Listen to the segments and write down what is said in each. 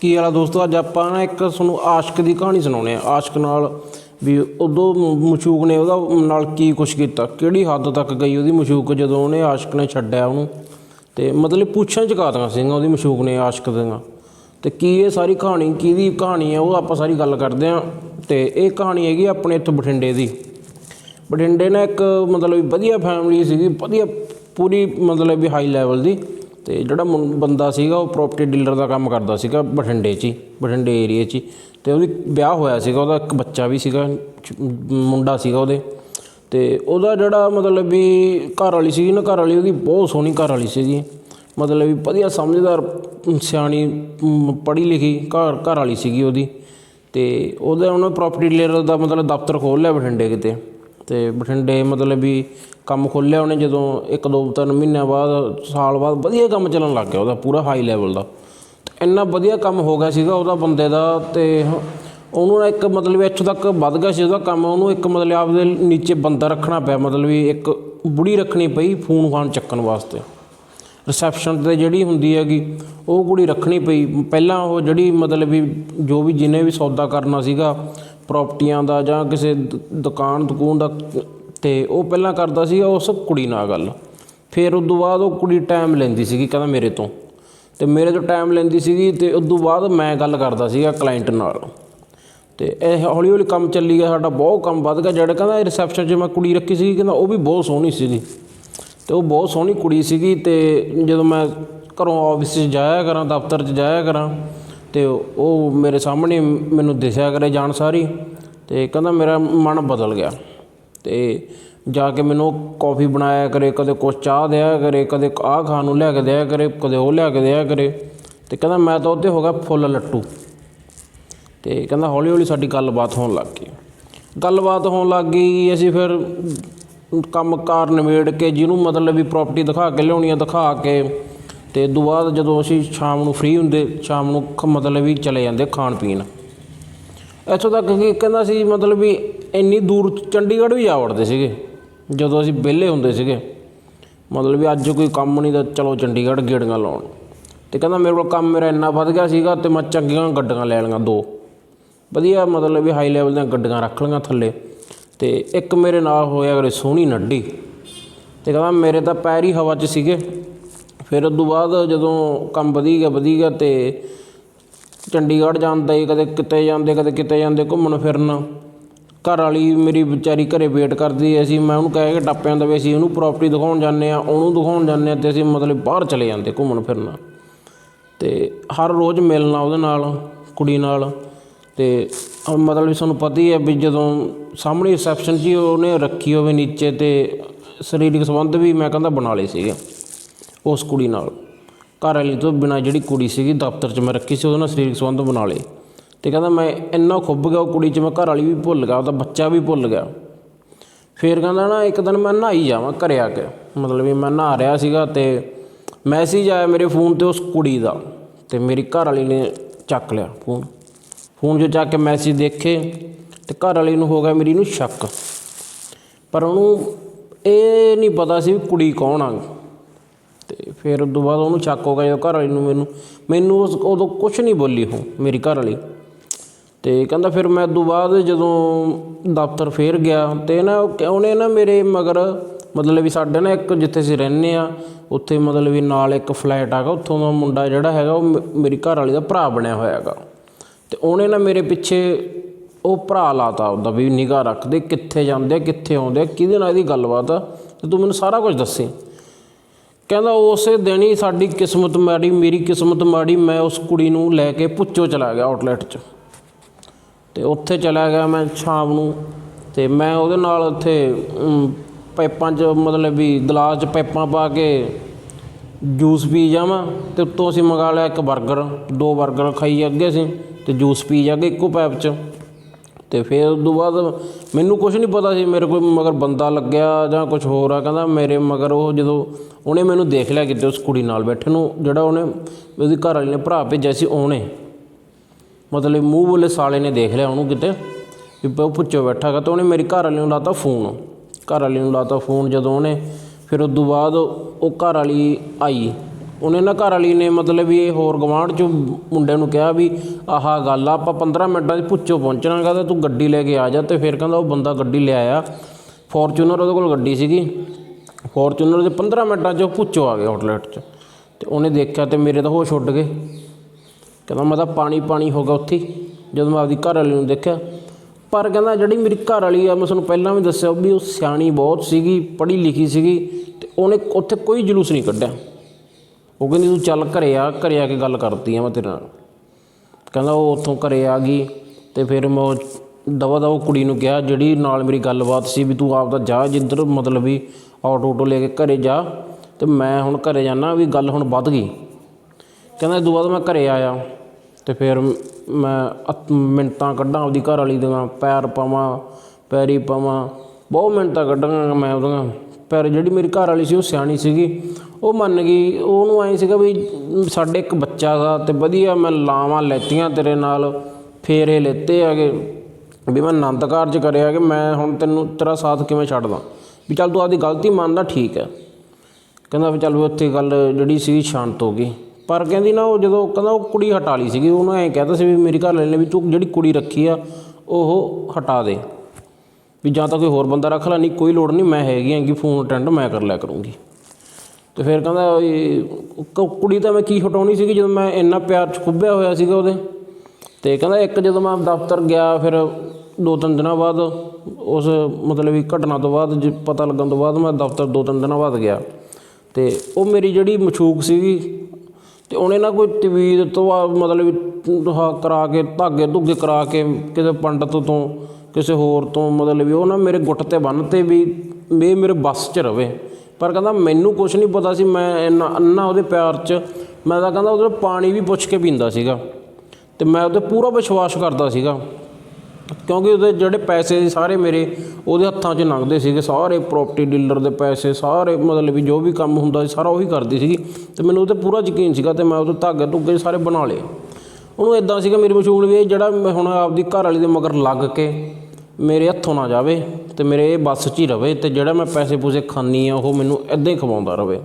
ਕੀ ਵਾਲਾ ਦੋਸਤੋ, ਅੱਜ ਆਪਾਂ ਨਾ ਇੱਕ ਤੁਹਾਨੂੰ ਆਸ਼ਕ ਦੀ ਕਹਾਣੀ ਸੁਣਾਉਣੇ ਆ ਆਸ਼ਕ ਨਾਲ ਵੀ ਉਦੋਂ ਮਸ਼ੂਕ ਨੇ ਉਹਦਾ ਨਾਲ ਕੀ ਕੁਛ ਕੀਤਾ, ਕਿਹੜੀ ਹੱਦ ਤੱਕ ਗਈ ਉਹਦੀ ਮਸ਼ੂਕ ਜਦੋਂ ਉਹਨੇ ਆਸ਼ਕ ਨੇ ਛੱਡਿਆ ਉਹਨੂੰ। ਤੇ ਮਤਲਬ ਪੁੱਛਾਂ ਚਕਾਤੀਆਂ ਸੀਗੀਆਂ ਉਹਦੀ ਮਸ਼ੂਕ ਨੇ ਆਸ਼ਕ ਦੀਆਂ। ਤੇ ਕੀ ਇਹ ਸਾਰੀ ਕਹਾਣੀ, ਕਿਹਦੀ ਕਹਾਣੀ ਹੈ, ਉਹ ਆਪਾਂ ਸਾਰੀ ਗੱਲ ਕਰਦੇ ਆ ਤੇ ਇਹ ਕਹਾਣੀ ਹੈਗੀ ਆਪਣੇ ਇੱਥੋਂ ਬਠਿੰਡੇ ਦੀ। ਬਠਿੰਡੇ ਨਾ ਇੱਕ ਮਤਲਬ ਵੀ ਵਧੀਆ ਫੈਮਿਲੀ ਸੀਗੀ, ਵਧੀਆ ਪੂਰੀ ਮਤਲਬ ਵੀ ਹਾਈ ਲੈਵਲ ਦੀ। ਤੇ ਜਿਹੜਾ ਮੁੰ- ਬੰਦਾ ਸੀਗਾ ਉਹ ਪ੍ਰਾਪਰਟੀ ਡੀਲਰ ਦਾ ਕੰਮ ਕਰਦਾ ਸੀਗਾ ਬਠਿੰਡੇ 'ਚ ਹੀ, ਬਠਿੰਡੇ ਏਰੀਏ 'ਚ ਹੀ। ਤੇ ਉਹਦੀ ਵਿਆਹ ਹੋਇਆ ਸੀਗਾ, ਉਹਦਾ ਇੱਕ ਬੱਚਾ ਵੀ ਸੀਗਾ ਮੁੰਡਾ ਸੀਗਾ ਉਹਦੇ। ਤੇ ਉਹਦਾ ਜਿਹੜਾ ਮਤਲਬ ਵੀ ਘਰ ਵਾਲੀ ਸੀਗੀ ਨਾ, ਘਰ ਵਾਲੀ ਉਹਦੀ ਬਹੁਤ ਸੋਹਣੀ ਘਰ ਵਾਲੀ ਸੀਗੀ। ਮਤਲਬ ਵੀ ਵਧੀਆ ਸਮਝਦਾਰ, ਸਿਆਣੀ ਪੜ੍ਹੀ ਲਿਖੀ ਘਰ ਘਰ ਵਾਲੀ ਸੀਗੀ ਉਹਦੀ। ਤੇ ਉਹਦਾ ਉਹਨੇ ਪ੍ਰਾਪਰਟੀ ਡੀਲਰ ਦਾ ਮਤਲਬ ਦਫ਼ਤਰ ਖੋਲ੍ਹ ਲਿਆ ਬਠਿੰਡੇ ਕਿਤੇ। ਤੇ ਬਠਿੰਡੇ ਮਤਲਬ ਵੀ ਕੰਮ ਖੋਲ੍ਹਿਆ ਉਹਨੇ ਜਦੋਂ ਇੱਕ ਦੋ ਤਿੰਨ ਮਹੀਨਿਆਂ ਬਾਅਦ, ਸਾਲ ਬਾਅਦ ਵਧੀਆ ਕੰਮ ਚੱਲਣ ਲੱਗ ਗਿਆ ਉਹਦਾ, ਪੂਰਾ ਹਾਈ ਲੈਵਲ ਦਾ। ਇੰਨਾ ਵਧੀਆ ਕੰਮ ਹੋ ਗਿਆ ਸੀਗਾ ਉਹਦਾ ਬੰਦੇ ਦਾ ਤੇ ਉਹਨੂੰ ਨਾ ਇੱਕ ਮਤਲਬ ਇੱਥੋਂ ਤੱਕ ਵੱਧ ਗਿਆ ਸੀ ਉਹਦਾ ਕੰਮ, ਉਹਨੂੰ ਇੱਕ ਮਤਲਬ ਆਪਦੇ ਨੀਚੇ ਬੰਦਾ ਰੱਖਣਾ ਪਿਆ, ਮਤਲਬ ਵੀ ਇੱਕ ਬੁੜੀ ਰੱਖਣੀ ਪਈ ਫੋਨ ਖਾਨ ਚੱਕਣ ਵਾਸਤੇ। ਰਿਸੈਪਸ਼ਨ ਤੇ ਜਿਹੜੀ ਹੁੰਦੀ ਹੈਗੀ, ਉਹ ਕੁੜੀ ਰੱਖਣੀ ਪਈ। ਪਹਿਲਾਂ ਉਹ ਜਿਹੜੀ ਮਤਲਬ ਵੀ ਜੋ ਵੀ ਜਿਹਨੇ ਵੀ ਸੌਦਾ ਕਰਨਾ ਸੀਗਾ ਪ੍ਰਾਪਰਟੀਆਂ ਦਾ ਜਾਂ ਕਿਸੇ ਦ- ਦੁਕਾਨ ਦੁਕੂਨ ਦਾ ਤੇ ਉਹ ਪਹਿਲਾਂ ਕਰਦਾ ਸੀਗਾ ਉਸ ਕੁੜੀ ਨਾਲ ਗੱਲ। ਫਿਰ ਉਸ ਤੋਂ ਬਾਅਦ ਉਹ ਕੁੜੀ ਟਾਈਮ ਲੈਂਦੀ ਸੀਗੀ ਕਹਿੰਦਾ ਮੇਰੇ ਤੋਂ। ਤੇ ਮੇਰੇ ਤੋਂ ਟਾਈਮ ਲੈਂਦੀ ਸੀਗੀ ਤੇ ਉਸ ਤੋਂ ਬਾਅਦ ਮੈਂ ਗੱਲ ਕਰਦਾ ਸੀਗਾ ਕਲਾਇੰਟ ਨਾਲ। ਤੇ ਇਹ ਹੌਲੀ ਹੌਲੀ ਕੰਮ ਚੱਲੀ ਗਿਆ, ਸਾਡਾ ਬਹੁਤ ਕੰਮ ਵੱਧ ਗਿਆ। ਜਿਹੜਾ ਕਹਿੰਦਾ ਰਿਸੈਪਸ਼ਨ 'ਚ ਮੈਂ ਕੁੜੀ ਰੱਖੀ ਸੀਗੀ, ਕਹਿੰਦਾ ਉਹ ਵੀ ਬਹੁਤ ਸੋਹਣੀ ਸੀਗੀ। ਤੇ ਉਹ ਬਹੁਤ ਸੋਹਣੀ ਕੁੜੀ ਸੀਗੀ ਤੇ ਜਦੋਂ ਮੈਂ ਘਰੋਂ ਆਫਿਸ 'ਚ ਜਾਇਆ ਕਰਾਂ, ਦਫ਼ਤਰ 'ਚ ਜਾਇਆ ਕਰਾਂ, ਤੇ ਉਹ ਮੇਰੇ ਸਾਹਮਣੇ ਮੈਨੂੰ ਦਿਸਿਆ ਕਰੇ ਜਾਣ ਸਾਰੀ। ਤੇ ਕਹਿੰਦਾ ਮੇਰਾ ਮਨ ਬਦਲ ਗਿਆ। ਅਤੇ ਜਾ ਕੇ ਮੈਨੂੰ ਕੌਫੀ ਬਣਾਇਆ ਕਰੇ, ਕਦੇ ਕੁਛ ਚਾਹ ਦਿਆ ਕਰੇ, ਕਦੇ ਆਹ ਖਾਣ ਨੂੰ ਲਿਆ ਕੇ ਦਿਆ ਕਰੇ, ਕਦੇ ਉਹ ਲਿਆ ਕੇ ਦਿਆ ਕਰੇ। ਅਤੇ ਕਹਿੰਦਾ ਮੈਂ ਤਾਂ ਉਹਤੇ ਹੋ ਗਿਆ ਫੁੱਲ ਲੱਟੂ ਅਤੇ ਕਹਿੰਦਾ ਹੌਲੀ ਹੌਲੀ ਸਾਡੀ ਗੱਲਬਾਤ ਹੋਣ ਲੱਗ ਗਈ। ਗੱਲਬਾਤ ਹੋਣ ਲੱਗ ਗਈ, ਅਸੀਂ ਫਿਰ ਕੰਮ ਕਾਰ ਨਿਬੇੜ ਕੇ ਜਿਹਨੂੰ ਮਤਲਬ ਵੀ ਪ੍ਰਾਪਰਟੀ ਦਿਖਾ ਕੇ ਲਿਆਉਣੀ ਆ, ਦਿਖਾ ਕੇ। ਤੇ ਉਦੋਂ ਬਾਅਦ ਜਦੋਂ ਅਸੀਂ ਸ਼ਾਮ ਨੂੰ ਫ੍ਰੀ ਹੁੰਦੇ, ਸ਼ਾਮ ਨੂੰ ਖ- ਮਤਲਬ ਵੀ ਚਲੇ ਜਾਂਦੇ ਖਾਣ ਪੀਣ ਇੱਥੋਂ ਤੱਕ ਕਿ ਕਹਿੰਦਾ ਸੀ ਮਤਲਬ ਵੀ ਇੰਨੀ ਦੂਰ ਚੰਡੀਗੜ੍ਹ ਵੀ ਜਾ ਵੜਦੇ ਸੀਗੇ, ਜਦੋਂ ਅਸੀਂ ਵਿਹਲੇ ਹੁੰਦੇ ਸੀਗੇ। ਮਤਲਬ ਵੀ ਅੱਜ ਕੋਈ ਕੰਮ ਨਹੀਂ ਤਾਂ ਚਲੋ ਚੰਡੀਗੜ੍ਹ ਗੇੜੀਆਂ ਲਾਉਣ। ਤੇ ਕਹਿੰਦਾ ਮੇਰੇ ਕੋਲ ਕੰਮ ਮੇਰਾ ਇੰਨਾ ਵੱਧ ਗਿਆ ਸੀਗਾ ਤੇ ਮੈਂ ਚੰਗੀਆਂ ਗੱਡੀਆਂ ਲੈ ਲਈਆਂ ਦੋ। ਵਧੀਆ ਮਤਲਬ ਵੀ ਹਾਈ ਲੈਵਲ ਦੀਆਂ ਗੱਡੀਆਂ ਰੱਖ ਲਈਆਂ ਥੱਲੇ। ਤੇ ਇੱਕ ਮੇਰੇ ਨਾਲ ਹੋਇਆ ਕਰੇ ਸੋਹਣੀ ਨੱਡੀ। ਤੇ ਕਹਿੰਦਾ ਮੇਰੇ ਤਾਂ ਪੈਰ ਹੀ ਹਵਾ 'ਚ ਸੀਗੇ। ਫਿਰ ਉਸ ਤੋਂ ਬਾਅਦ ਜਦੋਂ ਕੰਮ ਵਧੀ ਗਿਆ ਵਧੀ ਗਿਆ ਤੇ ਚੰਡੀਗੜ੍ਹ ਜਾਂਦਾ ਜਾਂਦੇ ਕਦੇ ਕਿਤੇ ਜਾਂਦੇ, ਕਦੇ ਕਿਤੇ ਜਾਂਦੇ, ਘੁੰਮਣ ਫਿਰਨ। ਘਰ ਵਾਲੀ ਮੇਰੀ ਵਿਚਾਰੀ ਘਰੇ ਵੇਟ ਕਰਦੀ ਐ ਅਸੀਂ ਮੈਂ ਉਹਨੂੰ ਕਹਿ ਕੇ ਟੱਪਿਆਂ ਦਾ ਵੀ ਅਸੀਂ ਉਹਨੂੰ ਪ੍ਰੋਪਰਟੀ ਦਿਖਾਉਣ ਜਾਂਦੇ ਆ ਉਹਨੂੰ ਦਿਖਾਉਣ ਜਾਂਦੇ ਆ ਤੇ ਅਸੀਂ ਮਤਲਬ ਬਾਹਰ ਚਲੇ ਜਾਂਦੇ ਘੁੰਮਣ ਫਿਰਨ। ਤੇ ਹਰ ਰੋਜ਼ ਮਿਲਣਾ ਉਹਦੇ ਨਾਲ, ਕੁੜੀ ਨਾਲ ਤੇ ਮਤਲਬ ਵੀ ਸਾਨੂੰ ਪਤਾ ਹੀ ਹੈ ਵੀ ਜਦੋਂ ਸਾਹਮਣੇ ਰਿਸੈਪਸ਼ਨ 'ਚ ਹੀ ਉਹਨੇ ਰੱਖੀ ਹੋਵੇ ਨੀਚੇ ਤੇ ਸਰੀਰਕ ਸੰਬੰਧ ਵੀ ਮੈਂ ਕਹਿੰਦਾ ਬਣਾ ਲਏ ਸੀਗੇ ਉਸ ਕੁੜੀ ਨਾਲ। ਘਰ ਵਾਲੀ ਤੋਂ ਬਿਨਾ ਜਿਹੜੀ ਕੁੜੀ ਸੀਗੀ ਦਫ਼ਤਰ 'ਚ ਮੈਂ ਰੱਖੀ ਸੀ, ਉਹਦੇ ਨਾਲ ਸਰੀਰਕ ਸੰਬੰਧ ਬਣਾ ਲਏ। ਤੇ ਕਹਿੰਦਾ ਮੈਂ ਇੰਨਾ ਖੁੱਬ ਗਿਆ, ਉਹ ਕੁੜੀ 'ਚ ਮੈਂ ਘਰ ਵਾਲੀ ਵੀ ਭੁੱਲ ਗਿਆ, ਉਹਦਾ ਬੱਚਾ ਵੀ ਭੁੱਲ ਗਿਆ। ਫਿਰ ਕਹਿੰਦਾ ਨਾ ਇੱਕ ਦਿਨ ਮੈਂ ਨਹਾਈ ਜਾਵਾਂ ਘਰੇ ਆ ਕੇ। ਮਤਲਬ ਵੀ ਮੈਂ ਨਹਾ ਰਿਹਾ ਸੀਗਾ ਤੇ ਮੈਸੇਜ ਆਇਆ ਮੇਰੇ ਫੋਨ ਤੇ ਉਸ ਕੁੜੀ ਦਾ ਤੇ ਮੇਰੀ ਘਰ ਵਾਲੀ ਨੇ ਚੱਕ ਲਿਆ ਫੋਨ। ਫੋਨ 'ਚੋਂ ਚੱਕ ਕੇ ਮੈਸੇਜ ਦੇਖੇ ਤੇ ਘਰ ਵਾਲੀ ਨੂੰ ਹੋ ਗਿਆ ਮੇਰੀ ਨੂੰ ਸ਼ੱਕ। ਪਰ ਉਹਨੂੰ ਇਹ ਨਹੀਂ ਪਤਾ ਸੀ ਵੀ ਕੁੜੀ ਕੌਣ ਆ। ਤੇ ਫਿਰ ਉਸ ਤੋਂ ਬਾਅਦ ਉਹਨੂੰ ਸ਼ੱਕ ਹੋ ਗਿਆ ਜਦੋਂ ਘਰ ਵਾਲੀ ਨੂੰ ਮੈਨੂੰ ਮੈਨੂੰ ਉਸ- ਉਦੋਂ ਕੁਝ ਨਹੀਂ ਬੋਲੀ ਉਹ ਮੇਰੀ ਘਰ ਵਾਲੀ। ਤੇ ਕਹਿੰਦਾ ਫਿਰ ਮੈਂ ਉਦੋਂ ਬਾਅਦ ਜਦੋਂ ਦਫ਼ਤਰ ਫਿਰ ਗਿਆ ਤੇ ਨਾ ਉਹਨੇ ਨਾ ਮੇਰੇ ਮਗਰ ਮਤਲਬ ਵੀ ਸਾਡੇ ਨਾ ਇੱਕ ਜਿੱਥੇ ਅਸੀਂ ਰਹਿੰਦੇ ਆ ਉੱਥੇ ਮਤਲਬ ਵੀ ਨਾਲ ਇੱਕ ਫਲੈਟ ਹੈਗਾ, ਉੱਥੋਂ ਦਾ ਮੁੰਡਾ ਜਿਹੜਾ ਹੈਗਾ ਉਹ ਮ- ਮੇਰੀ ਘਰ ਵਾਲੀ ਦਾ ਭਰਾ ਬਣਿਆ ਹੋਇਆ ਹੈਗਾ। ਤੇ ਉਹਨੇ ਨਾ ਮੇਰੇ ਪਿੱਛੇ ਉਹ ਭਰਾ ਲਾਤਾ ਉਹਦਾ ਵੀ ਨਿਗਾਹ ਰੱਖਦੇ ਕਿੱਥੇ ਜਾਂਦੇ ਆ, ਕਿੱਥੇ ਆਉਂਦੇ ਆ, ਕਿਹਦੇ ਨਾਲ ਇਹਦੀ ਗੱਲਬਾਤ ਆ, ਤੇ ਤੂੰ ਮੈਨੂੰ ਸਾਰਾ ਕੁਝ ਦੱਸੀ। ਕਹਿੰਦਾ ਉਸੇ ਦਿਨ ਹੀ ਸਾਡੀ ਕਿਸਮਤ ਮਾੜੀ, ਮੇਰੀ ਕਿਸਮਤ ਮਾੜੀ ਮੈਂ ਉਸ ਕੁੜੀ ਨੂੰ ਲੈ ਕੇ ਪੁੱਛੋ ਚਲਾ ਗਿਆ ਆਊਟਲੈਟ 'ਚ। ਅਤੇ ਉੱਥੇ ਚਲਾ ਗਿਆ ਮੈਂ ਸ਼ਾਮ ਨੂੰ। ਅਤੇ ਮੈਂ ਉਹਦੇ ਨਾਲ ਉੱਥੇ ਪਾਈਪਾਂ 'ਚ ਮਤਲਬ ਵੀ ਗਲਾਸ 'ਚ ਪਾਈਪਾਂ ਪਾ ਕੇ ਜੂਸ ਪੀ ਜਾਵਾਂ ਅਤੇ ਉੱਤੋਂ ਅਸੀਂ ਮੰਗਾ ਲਿਆ ਇੱਕ ਬਰਗਰ, ਦੋ ਬਰਗਰ ਖਾਈ ਅੱਗੇ ਅਸੀਂ ਅਤੇ ਜੂਸ ਪੀ ਜਾਗੇ ਇੱਕੋ ਪਾਈਪ 'ਚ। ਅਤੇ ਫਿਰ ਉਸ ਤੋਂ ਬਾਅਦ ਮੈਨੂੰ ਕੁਛ ਨਹੀਂ ਪਤਾ ਸੀ, ਮੇਰੇ ਕੋਲ ਮਗਰ ਬੰਦਾ ਲੱਗਿਆ ਜਾਂ ਕੁਛ ਹੋਰ ਆ, ਕਹਿੰਦਾ ਮੇਰੇ ਮਗਰ ਉਹ ਜਦੋਂ ਉਹਨੇ ਮੈਨੂੰ ਦੇਖ ਲਿਆ ਕਿਤੇ ਉਸ ਕੁੜੀ ਨਾਲ ਬੈਠੇ ਨੂੰ, ਜਿਹੜਾ ਉਹਨੇ ਉਹਦੀ ਘਰ ਵਾਲੀ ਨੇ ਭਰਾ ਭੇਜਿਆ ਸੀ ਉਹਨੇ। ਮਤਲਬ ਮੂੰਹ ਬੋਲੇ ਸਾਲੇ ਨੇ ਦੇਖ ਲਿਆ ਉਹਨੂੰ ਕਿਤੇ ਵੀ ਉਹ ਪੁੱਛੋ ਬੈਠਾ ਗਾ ਤਾਂ ਉਹਨੇ ਮੇਰੀ ਘਰ ਵਾਲੀ ਨੂੰ ਲਾਤਾ ਫੋਨ ਘਰ ਵਾਲੀ ਨੂੰ ਲਾਤਾ ਫੋਨ ਜਦੋਂ ਉਹਨੇ, ਫਿਰ ਉਸ ਤੋਂ ਬਾਅਦ ਉਹ ਘਰ ਵਾਲੀ ਆਈ। ਉਹਨੇ ਨਾ ਘਰ ਵਾਲੀ ਨੇ ਮਤਲਬ ਵੀ ਇਹ ਹੋਰ ਗਵਾਂਢ ਚ ਮੁੰਡੇ ਨੂੰ ਕਿਹਾ ਵੀ ਆਹ ਗੱਲ ਆ, ਆਪਾਂ 15 ਮਿੰਟਾਂ 'ਚ ਪੁੱਛੋ ਪਹੁੰਚਣਾਗਾ ਤੇ ਤੂੰ ਗੱਡੀ ਲੈ ਕੇ ਆ ਜਾ। ਤੇ ਫਿਰ ਕਹਿੰਦਾ ਉਹ ਬੰਦਾ ਗੱਡੀ ਲੈ ਆਇਆ। ਫੋਰਚੂਨਰ ਉਹਦੇ ਕੋਲ ਗੱਡੀ ਸੀਗੀ। ਫੋਰਚੂਨਰ ਦੇ 15 ਮਿੰਟਾਂ 'ਚ ਉਹ ਪੁੱਛੋ ਆ ਗਿਆ ਆਊਟਲੈਟ 'ਚ। ਤੇ ਉਹਨੇ ਦੇਖਿਆ ਤੇ ਮੇਰੇ ਤਾਂ ਹੋਸ਼ ਉੱਡ ਗਏ। ਕਹਿੰਦਾ ਮੈਂ ਤਾਂ ਪਾਣੀ ਪਾਣੀ ਹੋ ਗਿਆ ਉੱਥੇ ਜਦੋਂ ਮੈਂ ਆਪਦੀ ਘਰ ਵਾਲੀ ਨੂੰ ਦੇਖਿਆ। ਪਰ ਕਹਿੰਦਾ ਜਿਹੜੀ ਮੇਰੀ ਘਰ ਵਾਲੀ ਆ, ਮੈਂ ਤੁਹਾਨੂੰ ਪਹਿਲਾਂ ਵੀ ਦੱਸਿਆ ਵੀ ਉਹ ਸਿਆਣੀ ਬਹੁਤ ਸੀਗੀ, ਪੜ੍ਹੀ ਲਿਖੀ ਸੀਗੀ ਤੇ ਉਹਨੇ ਉੱਥੇ ਕੋਈ ਜਲੂਸ ਨਹੀਂ ਕੱਢਿਆ। ਉਹ ਕਹਿੰਦੀ ਤੂੰ ਚੱਲ ਘਰੇ ਆ ਘਰੇ ਆ ਕੇ ਗੱਲ ਕਰਦੀ ਆ ਮੈਂ ਤੇਰੇ ਨਾਲ। ਕਹਿੰਦਾ ਉਹ ਉੱਥੋਂ ਘਰੇ ਆ ਗਈ ਤੇ ਫਿਰ ਮੈਂ ਦਵਾ ਦਵਾ ਕੁੜੀ ਨੂੰ ਕਿਹਾ, ਜਿਹੜੀ ਨਾਲ ਮੇਰੀ ਗੱਲਬਾਤ ਸੀ ਵੀ ਤੂੰ ਆਪਦਾ ਜਾ ਜਿੱਧਰ ਮਤਲਬ ਵੀ ਆਟੋ ਆਟੋ ਲੈ ਕੇ ਘਰੇ ਜਾ ਤੇ ਮੈਂ ਹੁਣ ਘਰੇ ਜਾਣਾ ਵੀ ਗੱਲ ਹੁਣ ਵੱਧ ਗਈ। ਕਹਿੰਦਾ ਇਦੋਂ ਬਾਅਦ ਮੈਂ ਘਰੇ ਆਇਆ। ਅਤੇ ਫਿਰ ਮੈਂ ਅਤ- ਮਿੰਟਾਂ ਕੱਢਾਂ ਆਪਦੀ ਘਰ ਵਾਲੀ ਦੀਆਂ, ਪੈਰ ਪਾਵਾਂ, ਪੈਰੀ ਪਾਵਾਂ, ਬਹੁਤ ਮਿੰਟਾਂ ਕੱਢਾਂਗਾ ਮੈਂ ਉਹਦੀਆਂ। ਪਰ ਜਿਹੜੀ ਮੇਰੀ ਘਰ ਵਾਲੀ ਸੀ, ਉਹ ਸਿਆਣੀ ਸੀਗੀ। ਉਹ ਮੰਨ ਗਈ, ਉਹਨੂੰ ਐਂ ਸੀਗਾ ਵੀ ਸਾਡੇ ਇੱਕ ਬੱਚਾ ਦਾ ਅਤੇ ਵਧੀਆ ਮੈਂ ਲਾਵਾਂ ਲੈਤੀਆਂ ਤੇਰੇ ਨਾਲ, ਫੇਰੇ ਲੈਤੇ ਹੈਗੇ। ਵੀ ਮੈਂ ਆਨੰਦ ਕਾਰਜ ਕਰਿਆ ਕਿ ਮੈਂ ਹੁਣ ਤੈਨੂੰ ਤੇਰਾ ਸਾਥ ਕਿਵੇਂ ਛੱਡਦਾ? ਵੀ ਚੱਲ ਤੂੰ ਆਪਦੀ ਗਲਤੀ ਮੰਨਦਾ, ਠੀਕ ਹੈ। ਕਹਿੰਦਾ ਵੀ ਚੱਲ ਵੀ ਉੱਥੇ ਗੱਲ ਜਿਹੜੀ ਸੀ ਸ਼ਾਂਤ ਹੋ ਗਈ। ਪਰ ਕਹਿੰਦੀ ਨਾ ਉਹ ਜਦੋਂ ਕਹਿੰਦਾ ਉਹ ਕੁੜੀ ਹਟਾ ਲਈ ਸੀਗੀ, ਉਹਨੂੰ ਐਂ ਕਹਿੰਦਾ ਸੀ ਵੀ ਮੇਰੀ ਘਰ ਵਾਲੇ ਨੇ ਵੀ ਤੂੰ ਜਿਹੜੀ ਕੁੜੀ ਰੱਖੀ ਆ, ਉਹ ਹਟਾ ਦੇ। ਵੀ ਜਾਂ ਤਾਂ ਕੋਈ ਹੋਰ ਬੰਦਾ ਰੱਖ ਲੈ, ਨਹੀਂ ਕੋਈ ਲੋੜ ਨਹੀਂ, ਮੈਂ ਹੈਗੀ ਹੈਗੀ ਫੋਨ ਅਟੈਂਡ ਮੈਂ ਕਰ ਲਿਆ ਕਰੂੰਗੀ। ਤੇ ਫਿਰ ਕਹਿੰਦਾ ਵੀ ਕੁੜੀ ਤਾਂ ਮੈਂ ਕੀ ਹਟਾਉਣੀ ਸੀਗੀ ਜਦੋਂ ਮੈਂ ਇੰਨਾ ਪਿਆਰ ਚ ਖੁੱਬਿਆ ਹੋਇਆ ਸੀਗਾ ਉਹਦੇ। ਤੇ ਕਹਿੰਦਾ ਇੱਕ ਜਦੋਂ ਮੈਂ ਦਫ਼ਤਰ ਗਿਆ, ਫਿਰ ਦੋ ਤਿੰਨ ਦਿਨਾਂ ਬਾਅਦ ਉਸ ਮਤਲਬ ਵੀ ਘਟਨਾ ਤੋਂ ਬਾਅਦ ਜੇ, ਪਤਾ ਲੱਗਣ ਤੋਂ ਬਾਅਦ ਮੈਂ ਦਫ਼ਤਰ ਦੋ ਤਿੰਨ ਦਿਨਾਂ ਬਾਅਦ ਗਿਆ। ਤੇ ਉਹ ਮੇਰੀ ਜਿਹੜੀ ਮਛੂਕ ਸੀਗੀ ਅਤੇ ਉਹਨੇ ਨਾ ਕੋਈ ਤਵੀਤ ਤੋਂ ਆ ਮਤਲਬ ਆਹ ਕਰਾ ਕੇ, ਧਾਗੇ ਧੁੱਗੇ ਕਰਾ ਕੇ ਕਿਸੇ ਪੰਡਤ ਤੋਂ, ਕਿਸੇ ਹੋਰ ਤੋਂ ਮਤਲਬ ਵੀ ਉਹ ਨਾ ਮੇਰੇ ਗੁੱਟ ਤੇ ਬੰਨ੍ਹ ਤੇ ਵੀ ਇਹ ਮੇਰੇ ਬੱਸ 'ਚ ਰਵੇ। ਪਰ ਕਹਿੰਦਾ ਮੈਨੂੰ ਕੁਝ ਨਹੀਂ ਪਤਾ ਸੀ, ਮੈਂ ਇੰਨਾ ਅੰਨਾ ਉਹਦੇ ਪਿਆਰ 'ਚ, ਮੈਂ ਤਾਂ ਕਹਿੰਦਾ ਉਹਦੇ ਪਾਣੀ ਵੀ ਪੁੱਛ ਕੇ ਪੀਂਦਾ ਸੀਗਾ। ਅਤੇ ਮੈਂ ਉਹਤੇ ਪੂਰਾ ਵਿਸ਼ਵਾਸ ਕਰਦਾ ਸੀਗਾ। ਕਿਉਂਕਿ ਉਹਦੇ ਜਿਹੜੇ ਪੈਸੇ ਸੀ ਸਾਰੇ ਮੇਰੇ, ਉਹਦੇ ਹੱਥਾਂ 'ਚ ਲੰਘਦੇ ਸੀਗੇ। ਸਾਰੇ ਪ੍ਰਾਪਰਟੀ ਡੀਲਰ ਦੇ ਪੈਸੇ, ਸਾਰੇ ਮਤਲਬ ਵੀ ਜੋ ਵੀ ਕੰਮ ਹੁੰਦਾ ਸੀ, ਸਾਰਾ ਉਹੀ ਕਰਦੀ ਸੀਗੀ। ਤੇ ਮੈਨੂੰ ਉਹਤੇ ਪੂਰਾ ਯਕੀਨ ਸੀਗਾ ਤੇ ਮੈਂ ਉਹਦੇ ਧਾਗੇ ਧੁੱਗੇ ਸਾਰੇ ਬਣਾ ਲਏ। ਉਹਨੂੰ ਇਦਾਂ ਸੀਗਾ, ਮੇਰੀ ਮਸ਼ਹੂਰ ਵੀ ਇਹ ਜਿਹੜਾ ਮੈਂ ਹੁਣ ਆਪਦੀ ਘਰ ਵਾਲੀ ਦੇ ਮਗਰ ਲੱਗ ਕੇ ਮੇਰੇ ਹੱਥੋਂ ਨਾ ਜਾਵੇ ਤੇ ਮੇਰੇ ਇਹ ਬੱਸ 'ਚ ਹੀ ਰਵੇ ਤੇ ਜਿਹੜਾ ਮੈਂ ਪੈਸੇ ਪੂਸੇ ਖਾਨੀ ਆ ਉਹ ਮੈਨੂੰ ਇਦਾਂ ਹੀ ਖਵਾਉਂਦਾ ਰਵੇ।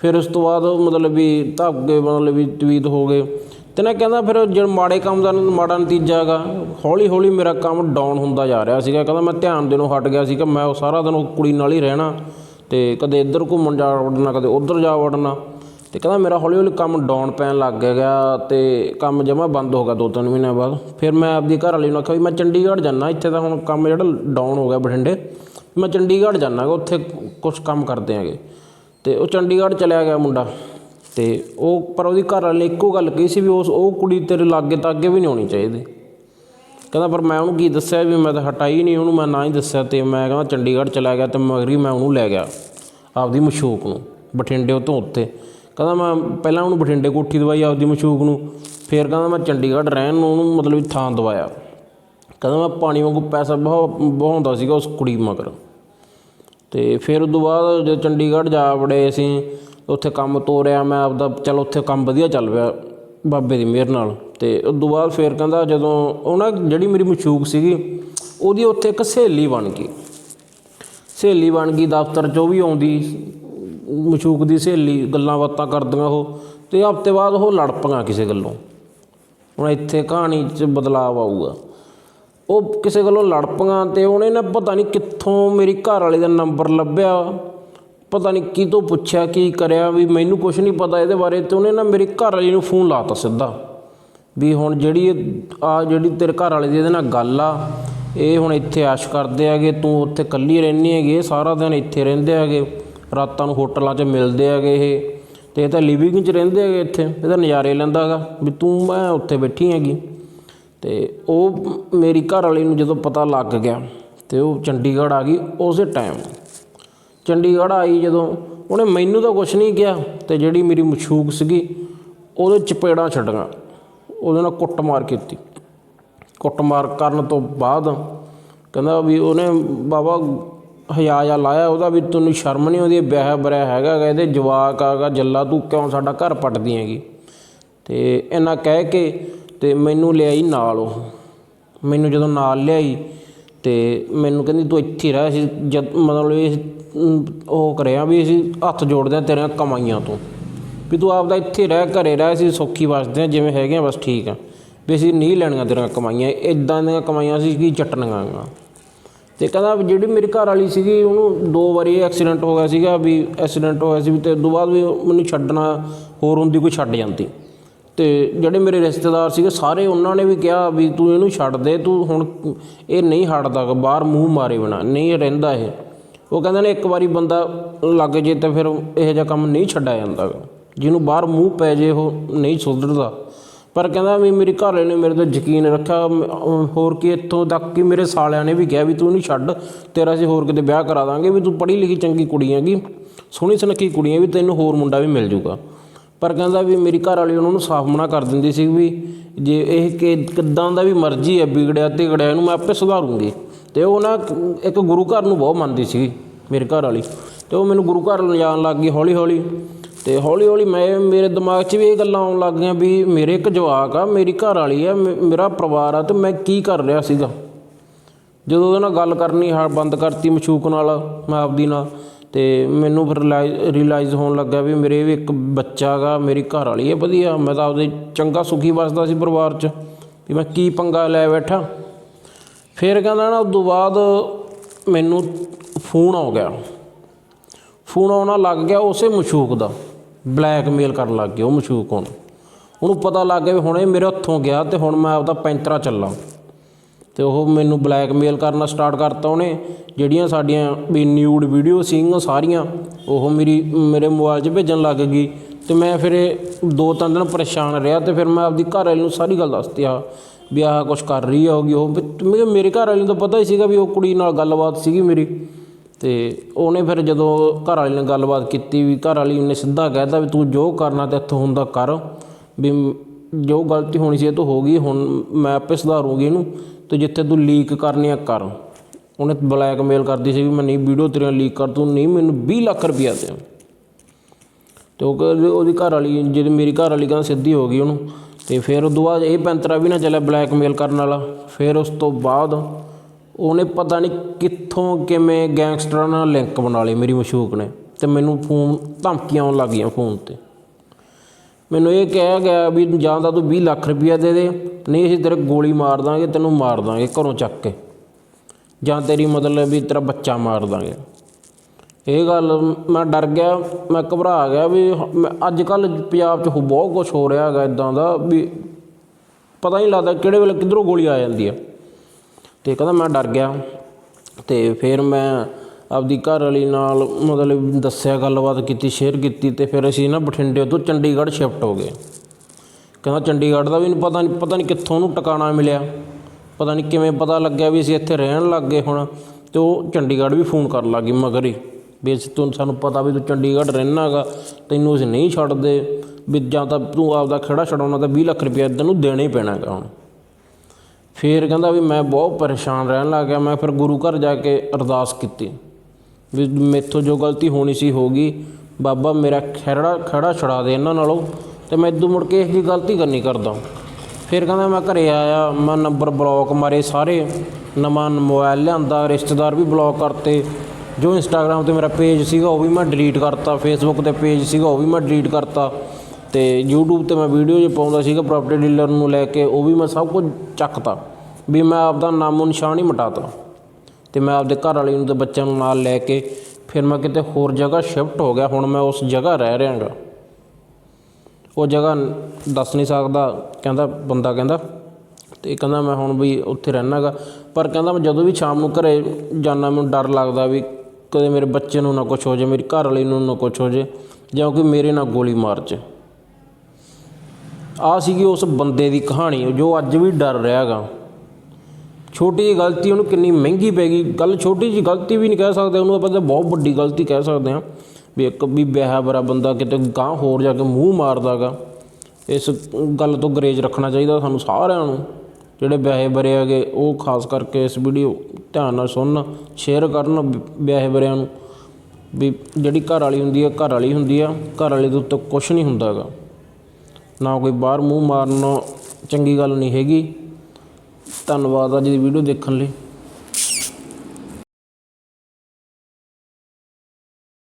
ਫਿਰ ਉਸ ਤੋਂ ਬਾਅਦ ਮਤਲਬ ਵੀ ਧਾਗੇ ਮਤਲਬ ਵੀ ਤਵੀਤ ਹੋ ਗਏ। ਤੇ ਨਾ ਕਹਿੰਦਾ ਫਿਰ ਜਿਹੜਾ ਮਾੜੇ ਕੰਮ ਦਾ ਮਾੜਾ ਨਤੀਜਾ ਹੈਗਾ ਹੌਲੀ ਹੌਲੀ ਮੇਰਾ ਕੰਮ ਡਾਊਨ ਹੁੰਦਾ ਜਾ ਰਿਹਾ ਸੀਗਾ। ਕਹਿੰਦਾ ਮੈਂ ਧਿਆਨ ਦੇਣੋਂ ਹਟ ਗਿਆ ਸੀਗਾ, ਮੈਂ ਉਹ ਸਾਰਾ ਦਿਨ ਉਹ ਕੁੜੀ ਨਾਲ ਹੀ ਰਹਿਣਾ ਤੇ ਕਦੇ ਇੱਧਰ ਘੁੰਮਣ ਜਾ ਵੜਨਾ, ਕਦੇ ਉੱਧਰ ਜਾ ਵੜਨਾ। ਤੇ ਕਹਿੰਦਾ ਮੇਰਾ ਹੌਲੀ ਹੌਲੀ ਕੰਮ ਡਾਊਨ ਪੈਣ ਲੱਗ ਗਿਆ ਤੇ ਕੰਮ ਜਮਾ ਬੰਦ ਹੋ ਗਿਆ ਦੋ ਤਿੰਨ ਮਹੀਨਿਆਂ ਬਾਅਦ। ਫਿਰ ਮੈਂ ਆਪਦੀ ਘਰ ਵਾਲੀ ਨੂੰ ਆਖਿਆ ਵੀ ਮੈਂ ਚੰਡੀਗੜ੍ਹ ਜਾਣਾ ਇੱਥੇ ਤਾਂ ਹੁਣ ਕੰਮ ਜਿਹੜਾ ਡਾਊਨ ਹੋ ਗਿਆ ਬਠਿੰਡੇ, ਮੈਂ ਚੰਡੀਗੜ੍ਹ ਜਾਣਾ ਗਾ, ਉੱਥੇ ਕੁਝ ਕੰਮ ਕਰਦੇ ਹੈਗੇ। ਤੇ ਉਹ ਚੰਡੀਗੜ੍ਹ ਚਲਿਆ ਗਿਆ ਮੁੰਡਾ। ਅਤੇ ਉਹ, ਪਰ ਉਹਦੀ ਘਰ ਵਾਲੇ ਨੇ ਇੱਕੋ ਗੱਲ ਕਹੀ ਸੀ ਵੀ ਉਸ, ਉਹ ਕੁੜੀ ਤੇਰੇ ਲਾਗੇ ਤਾਗੇ ਵੀ ਨਹੀਂ ਆਉਣੀ ਚਾਹੀਦੀ। ਕਹਿੰਦਾ, ਪਰ ਮੈਂ ਉਹਨੂੰ ਕੀ ਦੱਸਿਆ ਵੀ ਮੈਂ ਤਾਂ ਹਟਾਈ ਨਹੀਂ ਉਹਨੂੰ, ਮੈਂ ਨਾ ਹੀ ਦੱਸਿਆ ਅਤੇ ਮੈਂ ਕਹਿੰਦਾ, ਚੰਡੀਗੜ੍ਹ ਚਲਾ ਗਿਆ ਤੇ ਮਗਰੀ ਮੈਂ ਉਹਨੂੰ ਲੈ ਗਿਆ ਆਪਦੀ ਮਸ਼ੂਕ ਨੂੰ, ਬਠਿੰਡੇ ਤੋਂ ਉੱਤੇ। ਕਹਿੰਦਾ, ਮੈਂ ਪਹਿਲਾਂ ਉਹਨੂੰ ਬਠਿੰਡੇ ਕੋਠੀ ਦਵਾਈ ਆਪਦੀ ਮਸ਼ੂਕ ਨੂੰ, ਫਿਰ ਕਹਿੰਦਾ, ਮੈਂ ਚੰਡੀਗੜ੍ਹ ਰਹਿਣ ਨੂੰ ਉਹਨੂੰ ਮਤਲਬ ਥਾਂ ਦਵਾਇਆ। ਕਹਿੰਦਾ, ਮੈਂ ਪਾਣੀ ਵਾਂਗੂ ਪੈਸਾ ਬਹਾ, ਬਹਾਉਂਦਾ ਸੀਗਾ ਉਸ ਕੁੜੀ ਮਗਰ। ਅਤੇ ਫਿਰ ਉਦੋਂ ਬਾਅਦ ਜਦੋਂ ਚੰਡੀਗੜ੍ਹ ਜਾ ਵੜੇ ਅਸੀਂ ਉੱਥੇ ਕੰਮ ਤੋਰਿਆ ਮੈਂ ਆਪਦਾ, ਚਲ ਉੱਥੇ ਕੰਮ ਵਧੀਆ ਚੱਲ ਪਿਆ ਬਾਬੇ ਦੀ ਮਿਹਰ ਨਾਲ। ਤੇ ਤੋਂ ਬਾਅਦ ਫਿਰ ਕਹਿੰਦਾ ਜਦੋਂ ਉਹ ਨਾ ਜਿਹੜੀ ਮੇਰੀ ਮਸ਼ੂਕ ਸੀਗੀ, ਉਹਦੀ ਉੱਥੇ ਇੱਕ ਸਹੇਲੀ ਬਣ ਗਈ। ਸਹੇਲੀ ਬਣ ਗਈ, ਦਫ਼ਤਰ 'ਚ ਉਹ ਵੀ ਆਉਂਦੀ, ਮਸ਼ੂਕ ਦੀ ਸਹੇਲੀ, ਗੱਲਾਂ ਬਾਤਾਂ ਕਰਦੀਆਂ ਉਹ, ਤੇ ਹਫ਼ਤੇ ਬਾਅਦ ਉਹ ਲੜ ਪਈਆਂ ਕਿਸੇ ਗੱਲੋਂ। ਹੁਣ ਇੱਥੇ ਕਹਾਣੀ 'ਚ ਬਦਲਾਅ ਆਊਗਾ। ਉਹ ਕਿਸੇ ਗੱਲੋਂ ਲੜ ਪਈਆਂ ਤੇ ਉਹਨੇ ਨਾ ਪਤਾ ਨਹੀਂ ਕਿੱਥੋਂ ਮੇਰੀ ਘਰ ਵਾਲੇ ਦਾ ਨੰਬਰ ਲੱਭਿਆ। ਪਤਾ ਨਹੀਂ ਕੀ ਤੋਂ ਪੁੱਛਿਆ, ਕੀ ਕਰਿਆ, ਵੀ ਮੈਨੂੰ ਕੁਝ ਨਹੀਂ ਪਤਾ ਇਹਦੇ ਬਾਰੇ ਤੇ ਉਹਨੇ ਨਾ ਮੇਰੇ ਘਰ ਵਾਲੀ ਨੂੰ ਫੋਨ ਲਾਤਾ ਸਿੱਧਾ, ਵੀ ਹੁਣ ਜਿਹੜੀ ਆ ਜਿਹੜੀ ਤੇਰੇ ਘਰ ਵਾਲੇ ਦੀ ਇਹਦੇ ਨਾਲ ਗੱਲ ਆ, ਇਹ ਹੁਣ ਇੱਥੇ ਆਸ਼ ਕਰਦੇ ਹੈਗੇ, ਤੂੰ ਉੱਥੇ ਇਕੱਲੀ ਰਹਿੰਦੀ ਹੈਗੀ, ਇਹ ਸਾਰਾ ਦਿਨ ਇੱਥੇ ਰਹਿੰਦੇ ਹੈਗੇ, ਰਾਤਾਂ ਨੂੰ ਹੋਟਲਾਂ 'ਚ ਮਿਲਦੇ ਹੈਗੇ ਇਹ, ਤੇ ਇਹ ਤਾਂ ਲਿਵਿੰਗ 'ਚ ਰਹਿੰਦੇ ਹੈਗੇ ਇੱਥੇ ਇਹਦਾ ਨਜ਼ਾਰੇ ਲੈਂਦਾ ਹੈਗਾ, ਵੀ ਤੂੰ ਮੈਂ ਉੱਥੇ ਬੈਠੀ ਹੈਗੀ। ਤੇ ਉਹ ਮੇਰੀ ਘਰ ਵਾਲੀ ਨੂੰ ਜਦੋਂ ਪਤਾ ਲੱਗ ਗਿਆ, ਤੇ ਉਹ ਚੰਡੀਗੜ੍ਹ ਆ ਗਈ ਉਸੇ ਟਾਈਮ ਚੰਡੀਗੜ੍ਹ ਆਈ ਜਦੋਂ ਉਹਨੇ ਮੈਨੂੰ ਤਾਂ ਕੁਛ ਨਹੀਂ ਕਿਹਾ ਅਤੇ ਜਿਹੜੀ ਮੇਰੀ ਮਸ਼ੂਕ ਸੀਗੀ ਉਹਦੇ ਚਪੇੜਾਂ ਛੱਡੀਆਂ ਉਹਦੇ ਨਾਲ ਕੁੱਟਮਾਰ ਕੀਤੀ। ਕੁੱਟਮਾਰ ਕਰਨ ਤੋਂ ਬਾਅਦ ਕਹਿੰਦਾ ਵੀ ਉਹਨੇ ਬਾਬਾ ਹਿਆ ਜਾ ਲਾਇਆ ਉਹਦਾ ਵੀ ਤੈਨੂੰ ਸ਼ਰਮ ਨਹੀਂ ਆਉਂਦੀ ਵਿਆਹ ਬਰਿਆ ਹੈਗਾ ਗਾ, ਇਹਦੇ ਜਵਾਕ ਆਗਾ ਜੱਲਾ ਤੂੰ ਕਿਉਂ ਸਾਡਾ ਘਰ ਪੱਟਦੀ ਹੈਗੀ? ਤੇ ਇਹਨਾਂ ਕਹਿ ਕੇ ਤੇ ਮੈਨੂੰ ਲਿਆਈ ਨਾਲ ਉਹ। ਮੈਨੂੰ ਜਦੋਂ ਨਾਲ ਲਿਆਈ ਤੇ ਮੈਨੂੰ ਕਹਿੰਦੀ ਤੂੰ ਇੱਥੇ ਰਹਿ ਸੀ ਜਦ ਮਤਲਬ ਇਹ ਉਹ ਕਰਿਆ ਵੀ ਅਸੀਂ ਹੱਥ ਜੋੜਦੇ ਹਾਂ ਤੇਰੀਆਂ ਕਮਾਈਆਂ ਤੋਂ। ਵੀ ਤੂੰ ਆਪਦਾ ਇੱਥੇ ਰਹਿ, ਘਰੇ ਰਹਿ, ਅਸੀਂ ਸੌਖੀ ਵਸਦੇ ਆ ਜਿਵੇਂ ਹੈਗੇ ਆ ਬਸ ਠੀਕ ਆ। ਵੀ ਅਸੀਂ ਨਹੀਂ ਲੈਣੀਆਂ ਤੇਰੀਆਂ ਕਮਾਈਆਂ ਇਦਾਂ ਦੀਆਂ ਕਮਾਈਆਂ ਸੀ ਕੀ ਚਟਣੀਆਂ ਗਾ ਤੇ ਕਹਿੰਦਾ ਜਿਹੜੀ ਮੇਰੀ ਘਰ ਵਾਲੀ ਸੀਗੀ, ਉਹਨੂੰ ਦੋ ਵਾਰੀ ਐਕਸੀਡੈਂਟ ਹੋ ਗਿਆ ਸੀਗਾ, ਵੀ ਐਕਸੀਡੈਂਟ ਹੋਇਆ ਸੀ, ਵੀ ਤੇ ਤੋਂ ਬਾਅਦ ਵੀ ਮੈਨੂੰ ਛੱਡਣਾ, ਹੋਰ ਹੁੰਦੀ ਕੋਈ ਛੱਡ ਜਾਂਦੀ। ਤੇ ਜਿਹੜੇ ਮੇਰੇ ਰਿਸ਼ਤੇਦਾਰ ਸੀਗੇ, ਸਾਰੇ ਉਹਨਾਂ ਨੇ ਵੀ ਕਿਹਾ ਵੀ ਤੂੰ ਇਹਨੂੰ ਛੱਡ ਦੇ, ਤੂੰ ਹੁਣ ਇਹ ਨਹੀਂ ਹਟਦਾ ਬਾਹਰ ਮੂੰਹ ਮਾਰੇ ਬਿਨਾ, ਨਹੀਂ ਰਹਿੰਦਾ ਇਹ। ਉਹ ਕਹਿੰਦੇ ਨੇ ਇੱਕ ਵਾਰੀ ਬੰਦਾ ਲੱਗ ਜੇ ਤਾਂ ਫਿਰ ਇਹੋ ਜਿਹਾ ਕੰਮ ਨਹੀਂ ਛੱਡਿਆ ਜਾਂਦਾ ਗਾ। ਜਿਹਨੂੰ ਬਾਹਰ ਮੂੰਹ ਪੈ ਜੇ ਉਹ ਨਹੀਂ ਸੁਧਰਦਾ। ਪਰ ਕਹਿੰਦਾ ਵੀ ਮੇਰੀ ਘਰ ਵਾਲੇ ਨੇ ਮੇਰੇ ਤੇ ਯਕੀਨ ਰੱਖਿਆ ਹੋਰ ਕਿ ਇੱਥੋਂ ਤੱਕ ਕਿ ਮੇਰੇ ਸਾਲਿਆਂ ਨੇ ਵੀ ਕਿਹਾ ਵੀ ਤੂੰ ਨਹੀਂ ਛੱਡ, ਤੇਰਾ ਅਸੀਂ ਹੋਰ ਕਿਤੇ ਵਿਆਹ ਕਰਾ ਦਾਂਗੇ ਵੀ ਤੂੰ ਪੜ੍ਹੀ ਲਿਖੀ ਚੰਗੀ ਕੁੜੀ ਹੈਗੀ, ਸੋਹਣੀ ਸੁਨੱਖੀ ਕੁੜੀ ਹੈ ਵੀ ਤੈਨੂੰ ਹੋਰ ਮੁੰਡਾ ਵੀ ਮਿਲ ਜੂਗਾ। ਪਰ ਕਹਿੰਦਾ ਵੀ ਮੇਰੀ ਘਰ ਵਾਲੀ ਉਹਨਾਂ ਨੂੰ ਸਾਫ਼ ਮਨਾ ਕਰ ਦਿੰਦੀ ਸੀ ਵੀ ਜੇ ਇਹ ਕਿ, ਕਿੱਦਾਂ ਦਾ ਵੀ ਮਰਜ਼ੀ ਹੈ, ਵਿਗੜਿਆ, ਤਿਗੜਿਆ, ਇਹਨੂੰ ਮੈਂ ਆਪੇ ਸੁਧਾਰੂੰਗੀ। ਤੇ ਉਹ ਨਾ ਇੱਕ ਗੁਰੂ ਘਰ ਨੂੰ ਬਹੁਤ ਮੰਨਦੀ ਸੀ ਮੇਰੇ ਘਰ ਵਾਲੀ ਤੇ ਉਹ ਮੈਨੂੰ ਗੁਰੂ ਘਰ ਲਿਜਾਣ ਲੱਗ ਗਈ ਹੌਲੀ ਹੌਲੀ ਤੇ ਹੌਲੀ ਹੌਲੀ ਮੈਂ ਮੇਰੇ ਦਿਮਾਗ 'ਚ ਵੀ ਇਹ ਗੱਲਾਂ ਆਉਣ ਲੱਗ ਗਈਆਂ ਵੀ ਮੇਰੇ ਇੱਕ ਜਵਾਕ ਆ, ਮੇਰੀ ਘਰ ਵਾਲੀ ਆ, ਮੇ- ਮੇਰਾ ਪਰਿਵਾਰ ਆ ਤੇ ਮੈਂ ਕੀ ਕਰ ਰਿਹਾ ਸੀਗਾ। ਜਦੋਂ ਉਹਦੇ ਨਾਲ ਗੱਲ ਕਰਨੀ ਹਾਂ ਬੰਦ ਕਰਤੀ ਮਸ਼ੂਕ ਨਾਲ, ਮੈਂ ਆਪਦੀ ਨਾਲ ਤੇ ਮੈਨੂੰ ਫਿਰ ਰਿਅਲਾਈਜ਼ ਹੋਣ ਲੱਗਾ ਵੀ ਮੇਰੇ ਵੀ ਇੱਕ ਬੱਚਾ ਗਾ, ਮੇਰੀ ਘਰ ਵਾਲੀ ਹੈ ਵਧੀਆ। ਮੈਂ ਤਾਂ ਆਪਦੇ ਚੰਗਾ ਸੁਖੀ ਵੱਸਦਾ ਸੀ ਪਰਿਵਾਰ 'ਚ ਵੀ ਮੈਂ ਕੀ ਪੰਗਾ ਲੈ ਬੈਠਾ। ਫਿਰ ਕਹਿੰਦਾ ਨਾ, ਉਦੋਂ ਬਾਅਦ ਮੈਨੂੰ ਫੋਨ ਆ ਗਿਆ। ਫੋਨ ਆਉਣਾ ਲੱਗ ਗਿਆ ਉਸੇ ਮਸ਼ੂਕ ਦਾ। ਬਲੈਕਮੇਲ ਕਰਨ ਲੱਗ ਗਿਆ ਉਹ ਮਸ਼ੂਕ ਹੁਣ। ਉਹਨੂੰ ਪਤਾ ਲੱਗ ਗਿਆ ਵੀ ਹੁਣ ਇਹ ਮੇਰੇ ਹੱਥੋਂ ਗਿਆ ਤੇ ਹੁਣ ਮੈਂ ਆਪਦਾ ਪੈਂਤਰਾ ਚੱਲਾਂ। ਤੇ ਉਹ ਮੈਨੂੰ ਬਲੈਕਮੇਲ ਕਰਨਾ ਸਟਾਰਟ ਕਰਤਾ ਉਹਨੇ। ਜਿਹੜੀਆਂ ਸਾਡੀਆਂ ਵੀ ਨਿਊਡ ਵੀਡੀਓ ਸੀਗੀਆਂ ਸਾਰੀਆਂ, ਉਹ ਮੇਰੀ, ਮੇਰੇ ਮੋਬਾਈਲ 'ਚ ਭੇਜਣ ਲੱਗ ਗਈ। ਤੇ ਮੈਂ ਫਿਰ ਇਹ ਦੋ ਤਿੰਨ ਦਿਨ ਪਰੇਸ਼ਾਨ ਰਿਹਾ ਤੇ ਫਿਰ ਮੈਂ ਆਪਦੀ ਘਰ ਵਾਲੀ ਨੂੰ ਸਾਰੀ ਗੱਲ ਦੱਸਤੀ ਆ ਵੀ ਆਹ ਕੁਛ ਕਰ ਰਹੀ ਹੋਗੀ ਉਹ ਵੀ ਮੈਂ ਕਿਹਾ ਮੇਰੇ ਘਰ ਵਾਲੇ ਨੂੰ ਤਾਂ ਪਤਾ ਹੀ ਸੀਗਾ ਵੀ ਉਹ ਕੁੜੀ ਨਾਲ ਗੱਲਬਾਤ ਸੀਗੀ ਮੇਰੀ। ਤੇ ਉਹਨੇ ਫਿਰ ਜਦੋਂ ਘਰ ਵਾਲੇ ਨਾਲ ਗੱਲਬਾਤ ਕੀਤੀ ਵੀ ਘਰ ਵਾਲੀ ਨੇ ਸਿੱਧਾ ਕਹਿਤਾ ਵੀ ਤੂੰ ਜੋ ਕਰਨਾ ਤੇ ਇੱਥੋਂ ਹੁੰਦਾ ਕਰ, ਵੀ ਜੋ ਗਲਤੀ ਹੋਣੀ ਸੀ ਇਹ ਤੋਂ ਹੋ ਗਈ, ਹੁਣ ਮੈਂ ਆਪੇ ਸੁਧਾਰੂੰਗੀ ਇਹਨੂੰ ਤੇ ਜਿੱਥੇ ਤੂੰ ਲੀਕ ਕਰਨੀ ਆ ਕਰ। ਉਹਨੇ ਬਲੈਕਮੇਲ ਕਰਦੀ ਸੀ ਵੀ ਮੈਂ ਨਹੀਂ ਵੀਡੀਓ ਤੇਰੀਆਂ ਲੀਕ ਕਰ, ਤੂੰ ਨਹੀਂ ਮੈਨੂੰ 20 ਲੱਖ ਰੁਪਇਆ ਦੇ। ਅਤੇ ਉਹ ਕਹਿੰਦੀ- ਉਹਦੀ ਘਰ ਵਾਲੀ ਜਿਹੜੀ ਮੇਰੀ ਘਰ ਵਾਲੀ ਕਹਿੰਦਾ ਸਿੱਧੀ ਹੋ ਗਈ ਉਹਨੂੰ ਅਤੇ ਫਿਰ ਉਦੋਂ ਬਾਅਦ ਇਹ ਪੈਂਤਰਾ ਵੀ ਨਾ ਚੱਲਿਆ ਬਲੈਕਮੇਲ ਕਰਨ ਵਾਲਾ। ਫਿਰ ਉਸ ਤੋਂ ਬਾਅਦ ਉਹਨੇ ਪਤਾ ਨਹੀਂ ਕਿੱਥੋਂ ਕਿਵੇਂ ਗੈਂਗਸਟਰਾਂ ਨਾਲ ਲਿੰਕ ਬਣਾ ਲਏ ਮੇਰੀ ਮਸ਼ੂਕ ਨੇ ਅਤੇ ਮੈਨੂੰ ਫੋਨ ਧਮਕੀਆਂ ਆਉਣ ਲੱਗ ਗਈਆਂ ਫੋਨ ਤੇ। ਮੈਨੂੰ ਇਹ ਕਿਹਾ ਗਿਆ ਵੀ ਜਾਂ ਤਾਂ ਤੂੰ 20 ਲੱਖ ਰੁਪਈਆ ਦੇ ਦੇ, ਨਹੀਂ ਅਸੀਂ ਤੇਰੇ ਗੋਲੀ ਮਾਰ ਦਾਂਗੇ, ਤੈਨੂੰ ਮਾਰ ਦਾਂਗੇ ਘਰੋਂ ਚੱਕ ਕੇ। ਜਾਂ ਤੇਰੀ ਮਤਲਬ ਵੀ ਤੇਰਾ ਬੱਚਾ ਮਾਰ ਦਾਂਗੇ। ਇਹ ਗੱਲ ਮੈਂ ਡਰ ਗਿਆ, ਮੈਂ ਘਬਰਾ ਗਿਆ ਵੀ ਅੱਜ ਕੱਲ੍ਹ ਪੰਜਾਬ 'ਚ ਹੋ- ਬਹੁਤ ਕੁਝ ਹੋ ਰਿਹਾ ਹੈਗਾ ਇਦਾਂ ਦਾ ਵੀ ਪਤਾ ਨਹੀਂ ਲੱਗਦਾ ਕਿਹੜੇ ਵੇਲੇ ਕਿੱਧਰੋਂ ਗੋਲੀ ਆ ਜਾਂਦੀ ਆ। ਤੇ ਕਹਿੰਦਾ ਮੈਂ ਡਰ ਗਿਆ। ਤੇ ਫਿਰ ਮੈਂ ਆਪਦੀ ਘਰ ਵਾਲੀ ਨਾਲ ਮਤਲਬ ਦੱਸਿਆ, ਗੱਲਬਾਤ ਕੀਤੀ ਸ਼ੇਅਰ ਕੀਤੀ ਤੇ ਫਿਰ ਅਸੀਂ ਨਾ ਬਠਿੰਡੇ ਤੋਂ ਚੰਡੀਗੜ੍ਹ ਸ਼ਿਫਟ ਹੋ ਗਏ। ਕਹਿੰਦਾ ਚੰਡੀਗੜ੍ਹ ਦਾ ਵੀ ਨਹੀਂ ਪਤਾ ਨਹੀਂ ਪਤਾ ਨਹੀਂ ਕਿੱਥੋਂ ਨੂੰ ਟਿਕਾਣਾ ਮਿਲਿਆ। ਪਤਾ ਨਹੀਂ ਕਿਵੇਂ ਪਤਾ ਲੱਗਿਆ ਵੀ ਅਸੀਂ ਇੱਥੇ ਰਹਿਣ ਲੱਗ ਗਏ ਹੁਣ। ਤੇ ਉਹ ਚੰਡੀਗੜ੍ਹ ਵੀ ਫੋਨ ਕਰਨ ਲੱਗ ਗਈ ਮਗਰ ਹੀ। ਵੀ ਅਸੀਂ ਤੂੰ ਸਾਨੂੰ ਪਤਾ ਵੀ ਤੂੰ ਚੰਡੀਗੜ੍ਹ ਰਹਿਣਾ ਗਾ ਤੈਨੂੰ ਅਸੀਂ ਨਹੀਂ ਛੱਡਦੇ, ਵੀ ਜਾਂ ਤਾਂ ਤੂੰ ਆਪਦਾ ਖੜਾ ਛਡਾਉਣਾ ਤਾਂ 20 ਲੱਖ ਰੁਪਇਆ ਤੈਨੂੰ ਦੇਣਾ ਹੀ ਪੈਣਾ ਗਾ ਹੁਣ। ਫਿਰ ਕਹਿੰਦਾ ਵੀ ਮੈਂ ਬਹੁਤ ਪਰੇਸ਼ਾਨ ਰਹਿਣ ਲੱਗ ਗਿਆ, ਮੈਂ ਫਿਰ ਗੁਰੂ ਘਰ ਜਾ ਕੇ ਅਰਦਾਸ ਕੀਤੀ, ਵੀ ਮੇਥੋਂ ਜੋ ਗਲਤੀ ਹੋਣੀ ਸੀ ਹੋ ਗਈ, ਬਾਬਾ ਮੇਰਾ ਖੜਾ ਖੜਾ ਛੁਡਾ ਦੇ ਇਹਨਾਂ ਨਾਲੋਂ ਤੇ ਮੈਂ ਇਦੋਂ ਮੁੜ ਕੇ ਇਹ ਜੀ ਗਲਤੀ ਕਰਨੀ ਕਰਦਾ ਫਿਰ ਕਹਿੰਦਾ ਮੈਂ ਘਰੇ ਆਇਆ, ਮੈਂ ਨੰਬਰ ਬਲੌਕ ਮਾਰੇ ਸਾਰੇ, ਨਵਾਂ ਮੋਬਾਈਲ ਲਿਆਂਦਾ, ਰਿਸ਼ਤੇਦਾਰ ਵੀ ਬਲੌਕ ਕਰਤੇ ਜੋ ਇੰਸਟਾਗ੍ਰam ਤੇ ਮੇਰਾ ਪੇਜ ਸੀਗਾ, ਉਹ ਵੀ ਮੈਂ ਡਿਲੀਟ ਕਰਤਾ ਫੇਸਬੁੱਕ ਤੇ ਪੇਜ ਸੀਗਾ, ਉਹ ਵੀ ਮੈਂ ਡਿਲੀਟ ਕਰਤਾ। ਤੇ YouTube ਤੇ ਮੈਂ ਵੀਡੀਓ ਜੇ ਪਾਉਂਦਾ ਸੀਗਾ ਪ੍ਰਾਪਰਟੀ ਡੀਲਰ ਨੂੰ ਲੈ ਕੇ, ਉਹ ਵੀ ਮੈਂ ਸਭ ਕੁਝ ਚੱਕਤਾ। ਵੀ ਮੈਂ ਆਪਦਾ ਨਾਮੋ ਨਿਸ਼ਾਨ ਹੀ ਮਿਟਾਤਾ। ਤੇ ਮੈਂ ਆਪਦੇ ਘਰ ਵਾਲੀ ਨੂੰ ਤੇ ਬੱਚਿਆਂ ਨੂੰ ਨਾਲ ਲੈ ਕੇ, ਫਿਰ ਮੈਂ ਕਿਤੇ ਹੋਰ ਜਗ੍ਹਾ ਸ਼ਿਫਟ ਹੋ ਗਿਆ, ਹੁਣ ਮੈਂ ਉਸ ਜਗ੍ਹਾ ਰਹਿ ਰਿਹਾਗਾ। ਉਹ ਜਗ੍ਹਾ ਦੱਸ ਨਹੀਂ ਸਕਦਾ, ਕਹਿੰਦਾ, ਬੰਦਾ ਕਹਿੰਦਾ, ਤੇ ਕਹਿੰਦਾ ਮੈਂ ਹੁਣ ਵੀ ਉੱਥੇ ਰਹਿਣਾ ਗਾ। ਪਰ ਕਹਿੰਦਾ ਮੈਂ ਜਦੋਂ ਵੀ ਸ਼ਾਮ ਨੂੰ ਘਰੇ ਜਾਣਾ ਮੈਨੂੰ ਡਰ ਲੱਗਦਾ ਵੀ ਕਦੇ ਮੇਰੇ ਬੱਚੇ ਨੂੰ ਨਾ ਕੁਛ ਹੋ ਜਾਏ, ਮੇਰੀ ਘਰ ਵਾਲੀ ਨੂੰ ਨਾ ਕੁਛ ਹੋ ਜਾਏ ਜਾਂ ਕੋਈ ਮੇਰੇ ਨਾਲ ਗੋਲੀ ਮਾਰ ਚ ਆ ਸੀਗੀ ਉਸ ਬੰਦੇ ਦੀ ਕਹਾਣੀ, ਜੋ ਅੱਜ ਵੀ ਡਰ ਰਿਹਾ ਗਾ ਛੋਟੀ ਜਿਹੀ ਗਲਤੀ ਉਹਨੂੰ ਕਿੰਨੀ ਮਹਿੰਗੀ ਪੈ ਗਈ। ਗੱਲ ਛੋਟੀ ਜਿਹੀ ਗਲਤੀ ਵੀ ਨਹੀਂ ਕਹਿ ਸਕਦੇ, ਉਹਨੂੰ ਆਪਾਂ ਤਾਂ ਬਹੁਤ ਵੱਡੀ ਗਲਤੀ ਕਹਿ ਸਕਦੇ ਹਾਂ। ਵੀ ਇੱਕ ਵੀ ਵਿਆਹ ਬਰਾ ਬੰਦਾ ਕਿਤੇ ਗਾਂ ਹੋਰ ਜਾ ਕੇ ਮੂੰਹ ਮਾਰਦਾਗਾ। ਇਸ ਗੱਲ ਤੋਂ ਗਰੇਜ ਰੱਖਣਾ ਚਾਹੀਦਾ ਸਾਨੂੰ ਸਾਰਿਆਂ ਨੂੰ। ਜਿਹੜੇ ਵਿਆਹੇ ਬਰੇ ਹੈਗੇ, ਉਹ ਖਾਸ ਕਰਕੇ ਇਸ ਵੀਡੀਓ ਧਿਆਨ ਨਾਲ ਸੁਣਨ ਸ਼ੇਅਰ ਕਰਨ ਵਿਆਹੇ ਵਰਿਆਂ ਨੂੰ ਵੀ ਜਿਹੜੀ ਘਰ ਵਾਲੀ ਹੁੰਦੀ ਆ, ਘਰ ਵਾਲੀ ਹੁੰਦੀ ਆ, ਘਰ ਵਾਲੇ ਦੇ ਉੱਤੇ ਕੁਛ ਨਹੀਂ ਹੁੰਦਾ ਹੈਗਾ। ਨਾ ਕੋਈ ਬਾਹਰ ਮੂੰਹ ਮਾਰਨ ਚੰਗੀ ਗੱਲ ਨਹੀਂ ਹੈਗੀ। ਧੰਨਵਾਦ ਅੱਜ ਦੀ ਵੀਡੀਓ ਦੇਖਣ ਲਈ।